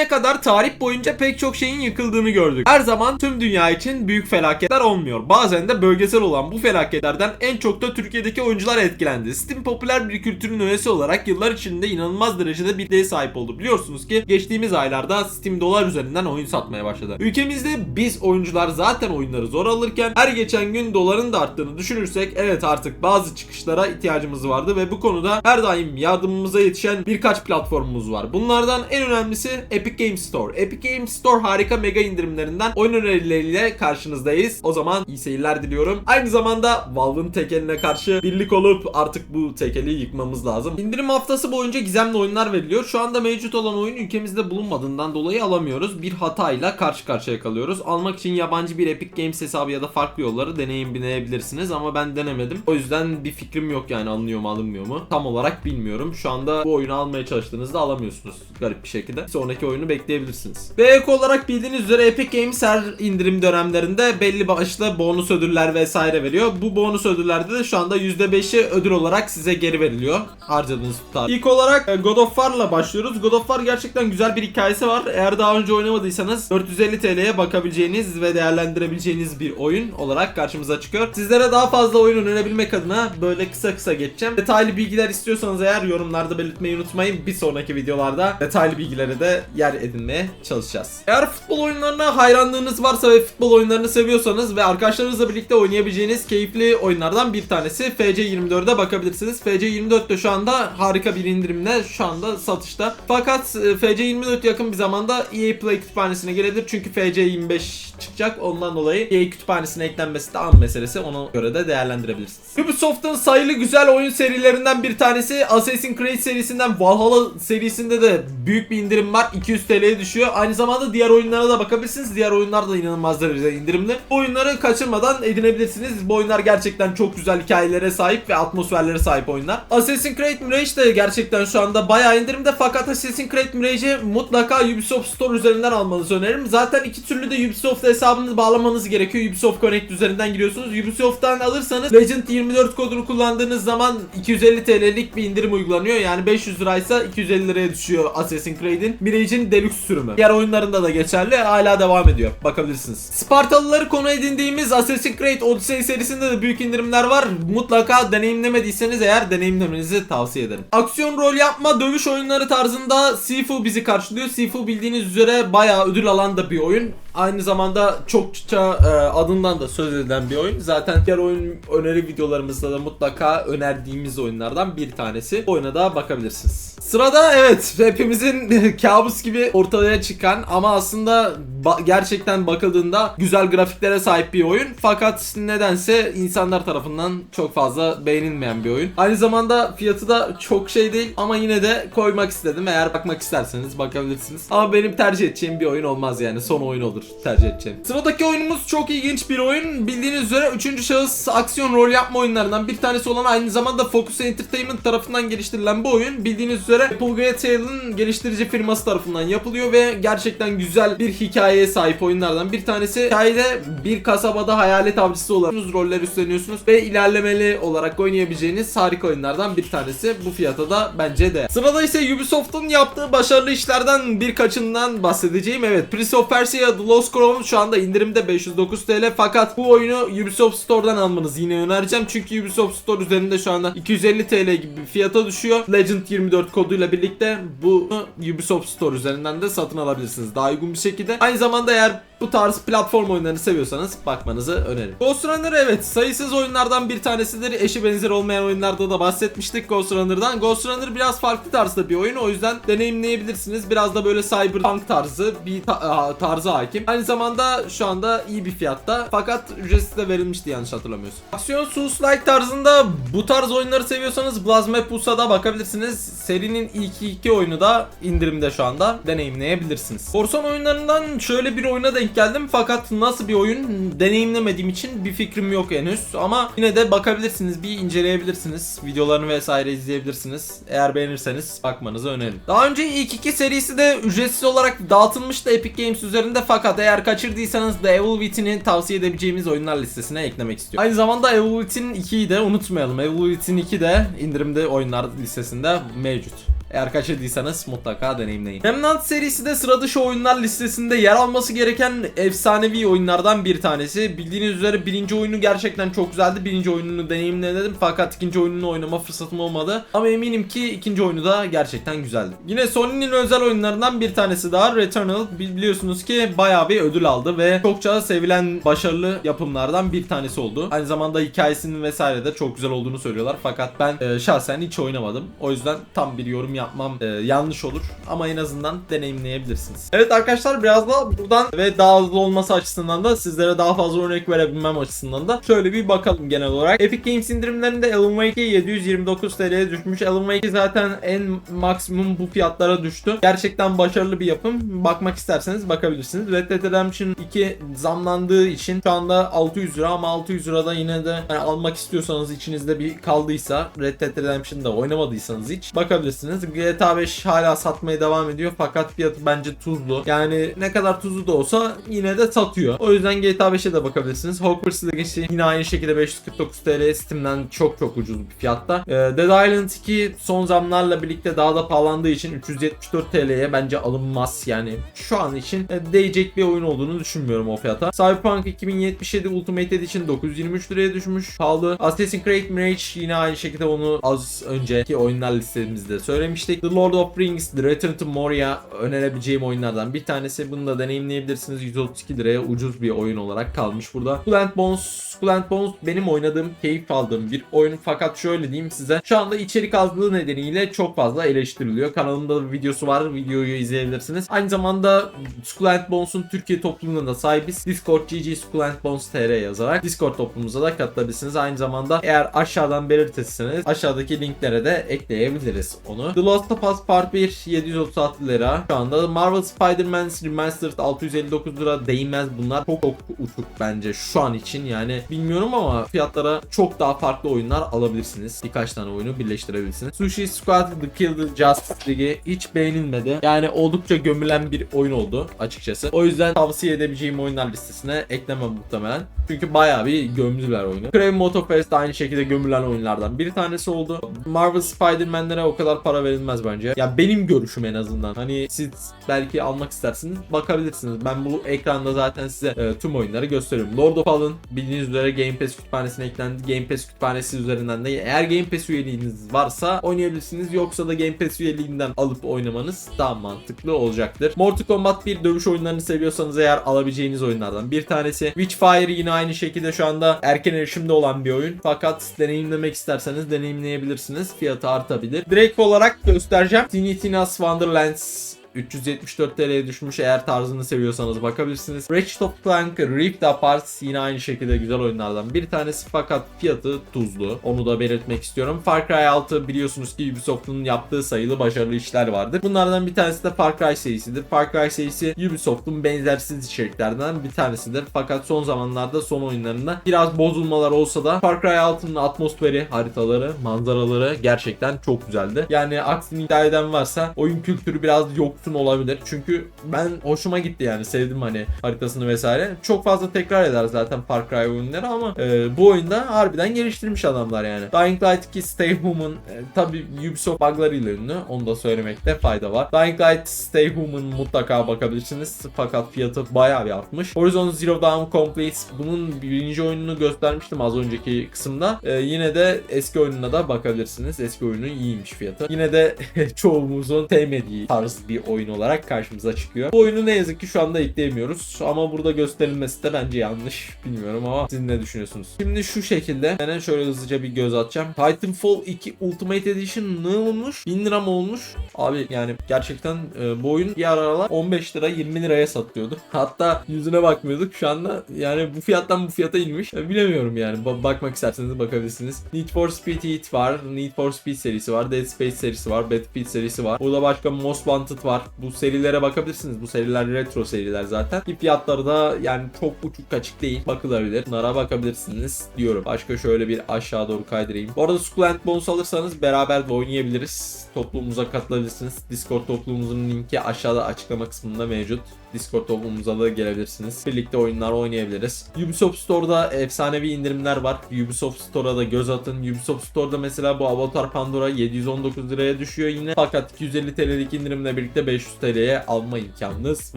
Ne kadar tarih boyunca pek çok şeyin yıkıldığını gördük. Her zaman tüm dünya için büyük felaketler olmuyor. Bazen de bölgesel olan bu felaketlerden en çok da Türkiye'deki oyuncular etkilendi. Steam popüler bir kültürün üyesi olarak yıllar içinde inanılmaz derecede bir değer sahip oldu. Biliyorsunuz ki geçtiğimiz aylarda Steam dolar üzerinden oyun satmaya başladı. Ülkemizde biz oyuncular zaten oyunları zor alırken her geçen gün doların da arttığını düşünürsek evet artık bazı çıkışlara ihtiyacımız vardı ve bu konuda her daim yardımımıza yetişen birkaç platformumuz var. Bunlardan en önemlisi Epic Games Store. Epic Games Store harika mega indirimlerinden oyun önerileriyle karşınızdayız. O zaman iyi seyirler diliyorum. Aynı zamanda Valve'ın tekeline karşı birlik olup artık bu tekeli yıkmamız lazım. İndirim haftası boyunca gizemli oyunlar veriliyor. Şu anda mevcut olan oyun ülkemizde bulunmadığından dolayı alamıyoruz. Bir hatayla karşı karşıya kalıyoruz. Almak için yabancı bir Epic Games hesabı ya da farklı yolları deneyimleyebilirsiniz ama ben denemedim. O yüzden bir fikrim yok yani alınıyor mu alınmıyor mu. Tam olarak bilmiyorum. Şu anda bu oyunu almaya çalıştığınızda alamıyorsunuz garip bir şekilde. Sonraki oyunu bekleyebilirsiniz. Ve ek olarak bildiğiniz üzere Epic Games her indirim dönemlerinde belli başlı bonus ödüller vesaire veriyor. Bu bonus ödüllerde de şu anda %5'i ödül olarak size geri veriliyor. Harcadığınız tutar. İlk olarak e, God of War'la başlıyoruz. God of War gerçekten güzel bir hikayesi var. Eğer daha önce oynamadıysanız 450 TL'ye bakabileceğiniz ve değerlendirebileceğiniz bir oyun olarak karşımıza çıkıyor. Sizlere daha fazla oyun önerebilmek adına böyle kısa kısa geçeceğim. Detaylı bilgiler istiyorsanız eğer yorumlarda belirtmeyi unutmayın. Bir sonraki videolarda detaylı bilgilere de yer edinmeye çalışacağız. Eğer futbol oyunlarına hayranlığınız varsa ve futbol oyunlarını seviyorsanız ve arkadaşlarınızla birlikte oynayabileceğiniz keyifli oyunlardan bir tanesi FC24'e bakabilirsiniz. FC24 de şu anda harika bir indirimle şu anda satışta. Fakat e, FC24 yakın bir zamanda EA Play kütüphanesine gelebilir çünkü FC25 çıkacak. Ondan dolayı EA kütüphanesine eklenmesi de an meselesi. Ona göre de değerlendirebilirsiniz. Ubisoft'un sayılı güzel oyun serilerinden bir tanesi Assassin's Creed serisinden Valhalla serisinde de büyük bir indirim var. 200 TL'ye düşüyor. Aynı zamanda diğer oyunlara da bakabilirsiniz. Diğer oyunlar da inanılmaz derecede indirimli. Bu oyunları kaçırmadan edinebilirsiniz. Bu oyunlar gerçekten çok güzel hikayelere sahip ve atmosferlere sahip oyunlar. Assassin's Creed Mirage de gerçekten şu anda bayağı indirimde fakat Assassin's Creed Mirage'i mutlaka Ubisoft Store üzerinden almanızı öneririm. Zaten iki türlü de Ubisoft hesabınızı bağlamanız gerekiyor. Ubisoft Connect üzerinden giriyorsunuz. Ubisoft'tan alırsanız Legend 24 kodunu kullandığınız zaman 250 TL'lik bir indirim uygulanıyor. Yani 500 liraysa 250 liraya düşüyor Assassin's Creed'in Mirage'in Deluxe sürümü. Diğer oyunlarında da geçerli. Hala devam ediyor. Bakabilirsiniz. Spartalıları konu edindiğimiz Assassin's Creed Odyssey serisinde de büyük indirimler var. Mutlaka deneyimlemediyseniz eğer deneyimlemenizi tavsiye ederim. Aksiyon rol yapma dövüş oyunları tarzında Sifu bizi karşılıyor. Sifu bildiğiniz üzere bayağı ödül alan da bir oyun. Aynı zamanda çokça e, adından da söz edilen bir oyun. Zaten diğer oyun öneri videolarımızda da mutlaka önerdiğimiz oyunlardan bir tanesi. Oyuna da bakabilirsiniz. Sırada evet hepimizin kabus gibi ortaya çıkan ama aslında ba- gerçekten bakıldığında güzel grafiklere sahip bir oyun. Fakat nedense insanlar tarafından çok fazla beğenilmeyen bir oyun. Aynı zamanda fiyatı da çok şey değil ama yine de koymak istedim. Eğer bakmak isterseniz bakabilirsiniz. Ama benim tercih edeceğim bir oyun olmaz yani. Son oyun olur tercih edeceğim. Sıradaki oyunumuz çok ilginç bir oyun. Bildiğiniz üzere 3. şahıs aksiyon rol yapma oyunlarından bir tanesi olan aynı zamanda Focus Entertainment tarafından geliştirilen bu oyun bildiğiniz üzere Apple Greatel'ın geliştirici firması tarafından yapılıyor ve gerçekten güzel bir hikayeye sahip oyunlardan bir tanesi. Hikayede bir kasabada hayalet avcısı olarak roller üstleniyorsunuz ve ilerlemeli olarak oynayabileceğiniz harika oyunlardan bir tanesi. Bu fiyata da bence de. Sırada ise Ubisoft'un yaptığı başarılı işlerden birkaçından bahsedeceğim. Evet Prince of Persia The Lost Crown şu anda indirimde 509 TL fakat bu oyunu Ubisoft Store'dan almanızı yine önereceğim. Çünkü Ubisoft Store üzerinde şu anda 250 TL gibi bir fiyata düşüyor. Legend 24 koduyla birlikte bunu Ubisoft Store üzerinden de satın alabilirsiniz. Daha uygun bir şekilde. Aynı zamanda eğer bu tarz platform oyunlarını seviyorsanız bakmanızı öneririm. Ghost Runner evet sayısız oyunlardan bir tanesidir. Eşi benzeri olmayan oyunlarda da bahsetmiştik Ghost Runner'dan. Ghost Runner biraz farklı tarzda bir oyun. O yüzden deneyimleyebilirsiniz. Biraz da böyle cyberpunk tarzı bir ta- aa, tarzı hakim. Aynı zamanda şu anda iyi bir fiyatta. Fakat ücretsiz de verilmişti yanlış hatırlamıyorsun. Aksiyon Souls-like tarzında bu tarz oyunları seviyorsanız Blasphemous*a bakabilirsiniz. Serinin ilk iki oyunu da indirimde şu anda deneyimleyebilirsiniz. Korsan oyunlarından şöyle bir oyuna denk geldim fakat nasıl bir oyun deneyimlemediğim için bir fikrim yok henüz ama yine de bakabilirsiniz bir inceleyebilirsiniz videolarını vesaire izleyebilirsiniz eğer beğenirseniz bakmanızı öneririm. Daha önce ilk iki serisi de ücretsiz olarak dağıtılmıştı Epic Games üzerinde fakat eğer kaçırdıysanız The Evil Within'i tavsiye edebileceğimiz oyunlar listesine eklemek istiyorum. Aynı zamanda Evil Within 2'yi de unutmayalım. Evil Within 2 de indirimde oyunlar listesinde mevcut. Eğer kaçırdıysanız mutlaka deneyimleyin. Remnant serisi de sıra dışı oyunlar listesinde yer alması gereken efsanevi oyunlardan bir tanesi. Bildiğiniz üzere birinci oyunu gerçekten çok güzeldi. Birinci oyununu deneyimledim fakat ikinci oyununu oynama fırsatım olmadı. Ama eminim ki ikinci oyunu da gerçekten güzeldi. Yine Sony'nin özel oyunlarından bir tanesi daha Returnal. Bi- Biliyorsunuz ki bayağı bir ödül aldı ve çokça sevilen başarılı yapımlardan bir tanesi oldu. Aynı zamanda hikayesinin vesaire de çok güzel olduğunu söylüyorlar. Fakat ben e, şahsen hiç oynamadım. O yüzden tam bir yorum yapmam e, yanlış olur. Ama en azından deneyimleyebilirsiniz. Evet arkadaşlar biraz da buradan ve daha hızlı olması açısından da sizlere daha fazla örnek verebilmem açısından da şöyle bir bakalım genel olarak. Epic Games indirimlerinde Alan Wake 729 TL'ye düşmüş. Alan Wake zaten en maksimum bu fiyatlara düştü. Gerçekten başarılı bir yapım. Bakmak isterseniz bakabilirsiniz. Red Dead Redemption 2 zamlandığı için şu anda 600 lira ama 600 lirada yine de hani almak istiyorsanız içinizde bir kaldıysa Red Dead Redemption'da oynamadıysanız hiç bakabilirsiniz. GTA 5 hala satmaya devam ediyor fakat fiyatı bence tuzlu. Yani ne kadar tuzlu da olsa yine de satıyor. O yüzden GTA 5'e de bakabilirsiniz. Hogwarts Legacy yine aynı şekilde 549 TL Steam'den çok çok ucuz bir fiyatta. Ee, Dead Island 2 son zamlarla birlikte daha da pahalandığı için 374 TL'ye bence alınmaz. Yani şu an için e, değecek bir oyun olduğunu düşünmüyorum o fiyata. Cyberpunk 2077 Ultimate Edition 923 liraya düşmüş. Pahalı. Assassin's Creed Mirage yine aynı şekilde onu az önceki oyunlar listemizde söylemiştik. The Lord of Rings, The Return to Moria önerebileceğim oyunlardan bir tanesi. Bunu da deneyimleyebilirsiniz. 132 liraya ucuz bir oyun olarak kalmış burada. Skull and Bones, Skull and Bones benim oynadığım, keyif aldığım bir oyun. Fakat şöyle diyeyim size. Şu anda içerik azlığı nedeniyle çok fazla eleştiriliyor. Kanalımda videosu var. Videoyu izleyebilirsiniz. Aynı zamanda Skull and Bones'un Türkiye topluluğuna da sahibiz. Discord GG Skull and Bones TR yazarak Discord toplumumuza da katılabilirsiniz. Aynı zamanda eğer aşağıdan belirtirseniz aşağıdaki linklere de ekleyebiliriz onu. The Last of Us Part 1 736 lira. Şu anda Marvel Spider-Man Remastered 659 lira değmez bunlar. Çok çok uçuk bence şu an için yani bilmiyorum ama fiyatlara çok daha farklı oyunlar alabilirsiniz. Birkaç tane oyunu birleştirebilirsiniz. Sushi Squad The Killed Justice League'i hiç beğenilmedi. Yani oldukça gömülen bir oyun oldu açıkçası. O yüzden tavsiye edebileceğim oyunlar listesine eklemem muhtemelen. Çünkü bayağı bir gömdüler oyunu. Crave Motorfest de aynı şekilde gömülen oyunlardan bir tanesi oldu. Marvel Spider-Man'lere o kadar para verilmez bence. Ya benim görüşüm en azından. Hani siz belki almak istersiniz bakabilirsiniz. Ben bu ekranda zaten size e, tüm oyunları gösteriyorum. Lord of Fallen bildiğiniz üzere Game Pass kütüphanesine eklendi. Game Pass kütüphanesi üzerinden de eğer Game Pass üyeliğiniz varsa oynayabilirsiniz. Yoksa da Game Pass üyeliğinden alıp oynamanız daha mantıklı olacaktır. Mortal Kombat 1 dövüş oyunlarını seviyorsanız eğer alabileceğiniz oyunlardan bir tanesi. Witchfire yine aynı şekilde şu anda erken erişimde olan bir oyun. Fakat deneyimlemek isterseniz deneyimleyebilirsiniz. Fiyatı artabilir. Direkt olarak göstereceğim. Tiny Tina's Wonderlands 374 TL'ye düşmüş eğer tarzını seviyorsanız bakabilirsiniz. Ratchet of Clank Rift Apart yine aynı şekilde güzel oyunlardan bir tanesi fakat fiyatı tuzlu. Onu da belirtmek istiyorum. Far Cry 6 biliyorsunuz ki Ubisoft'un yaptığı sayılı başarılı işler vardır. Bunlardan bir tanesi de Far Cry serisidir. Far Cry serisi Ubisoft'un benzersiz içeriklerinden bir tanesidir. Fakat son zamanlarda son oyunlarında biraz bozulmalar olsa da Far Cry 6'nın atmosferi, haritaları, manzaraları gerçekten çok güzeldi. Yani aksini iddia eden varsa oyun kültürü biraz yoksun olabilir. Çünkü ben hoşuma gitti yani sevdim hani haritasını vesaire. Çok fazla tekrar eder zaten Far Cry oyunları ama e, bu oyunda harbiden geliştirmiş adamlar yani. Dying Light 2 Stay Human e, tabi Ubisoft buglarıyla ünlü. Onu da söylemekte fayda var. Dying Light Stay Human mutlaka bakabilirsiniz. Fakat fiyatı bayağı bir artmış. Horizon Zero Dawn Complete bunun birinci oyununu göstermiştim az önceki kısımda. E, yine de eski oyununa da bakabilirsiniz. Eski oyunu iyiymiş fiyatı. Yine de çoğumuzun sevmediği tarz bir oyun olarak karşımıza çıkıyor. Bu oyunu ne yazık ki şu anda ekleyemiyoruz. Ama burada gösterilmesi de bence yanlış. Bilmiyorum ama siz ne düşünüyorsunuz? Şimdi şu şekilde hemen şöyle hızlıca bir göz atacağım. Titanfall 2 Ultimate Edition ne olmuş? 1000 lira mı olmuş? Abi yani gerçekten e, bu oyun bir aralar 15 lira 20 liraya satılıyordu. Hatta yüzüne bakmıyorduk. Şu anda yani bu fiyattan bu fiyata inmiş. E, bilemiyorum yani. Ba- bakmak isterseniz bakabilirsiniz. Need for Speed Heat var. Need for Speed serisi var. Dead Space serisi var. Battlefield serisi var. Burada başka Most Wanted var. Var. Bu serilere bakabilirsiniz. Bu seriler retro seriler zaten. Ki fiyatları da yani çok uçuk kaçık değil. Bakılabilir. Bunlara bakabilirsiniz diyorum. Başka şöyle bir aşağı doğru kaydırayım. Bu arada Succulent Bones alırsanız beraber de oynayabiliriz. Toplumumuza katılabilirsiniz. Discord toplumumuzun linki aşağıda açıklama kısmında mevcut. Discord toplumumuza da gelebilirsiniz. Birlikte oyunlar oynayabiliriz. Ubisoft Store'da efsanevi indirimler var. Ubisoft Store'a da göz atın. Ubisoft Store'da mesela bu Avatar Pandora 719 liraya düşüyor yine. Fakat 250 TL'lik indirimle birlikte 500 TL'ye alma imkanınız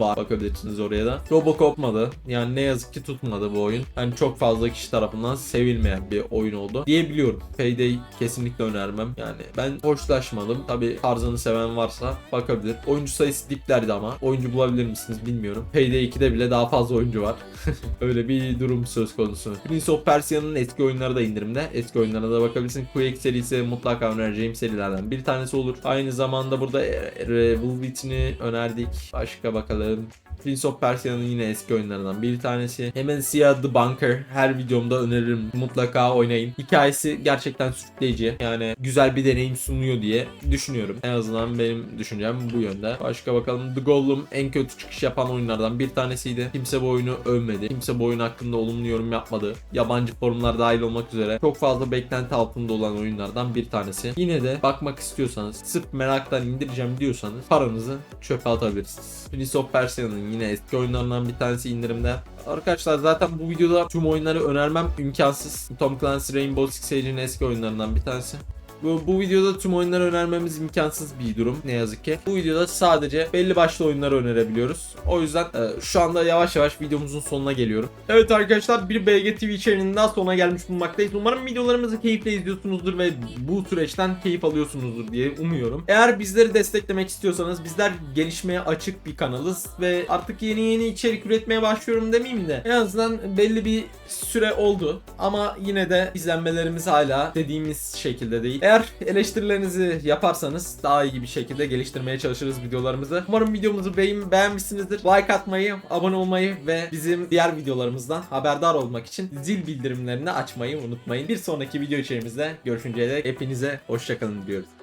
var. Bakabilirsiniz oraya da. Robocop tutmadı. Yani ne yazık ki tutmadı bu oyun. Yani çok fazla kişi tarafından sevilmeyen bir oyun oldu. Diyebiliyorum. Payday kesinlikle önermem. Yani ben hoşlaşmadım. Tabi tarzını seven varsa bakabilir. Oyuncu sayısı diplerdi ama. Oyuncu bulabilir misiniz bilmiyorum. Payday 2'de bile daha fazla oyuncu var. Öyle bir durum söz konusu. Prince of Persia'nın eski oyunları da indirimde. Eski oyunlarına da bakabilirsin. Quake serisi mutlaka önereceğim serilerden bir tanesi olur. Aynı zamanda burada e, Revolvit'ini önerdik. Başka bakalım. Prince of Persia'nın yine eski oyunlarından bir tanesi. Hemen Siyah The Bunker her videomda öneririm. Mutlaka oynayın. Hikayesi gerçekten sürükleyici. Yani güzel bir deneyim sunuyor diye düşünüyorum. En azından benim düşüncem bu yönde. Başka bakalım. The Golem en kötü çıkış yapan oyunlardan bir tanesiydi. Kimse bu oyunu övmedi. Kimse bu oyun hakkında olumlu yorum yapmadı. Yabancı forumlar dahil olmak üzere çok fazla beklenti altında olan oyunlardan bir tanesi. Yine de bakmak istiyorsanız sırf meraktan indireceğim diyorsanız paranızı çöpe atabilirsiniz. Prince of Persia'nın yine eski oyunlarından bir tanesi indirimde. Arkadaşlar zaten bu videoda tüm oyunları önermem imkansız. Tom Clancy Rainbow Six Siege'in eski oyunlarından bir tanesi. Bu, bu videoda tüm oyunları önermemiz imkansız bir durum ne yazık ki. Bu videoda sadece belli başlı oyunları önerebiliyoruz. O yüzden e, şu anda yavaş yavaş videomuzun sonuna geliyorum. Evet arkadaşlar bir BG TV içeriğinin daha sonuna gelmiş bulunmaktayız. Umarım videolarımızı keyifle izliyorsunuzdur ve bu süreçten keyif alıyorsunuzdur diye umuyorum. Eğer bizleri desteklemek istiyorsanız bizler gelişmeye açık bir kanalız ve artık yeni yeni içerik üretmeye başlıyorum demeyeyim de en azından belli bir süre oldu ama yine de izlenmelerimiz hala dediğimiz şekilde değil. Eğer eleştirilerinizi yaparsanız daha iyi bir şekilde geliştirmeye çalışırız videolarımızı. Umarım videomuzu beğen beğenmişsinizdir. Like atmayı, abone olmayı ve bizim diğer videolarımızdan haberdar olmak için zil bildirimlerini açmayı unutmayın. Bir sonraki video içerimizde görüşünceye dek hepinize hoşçakalın diyoruz.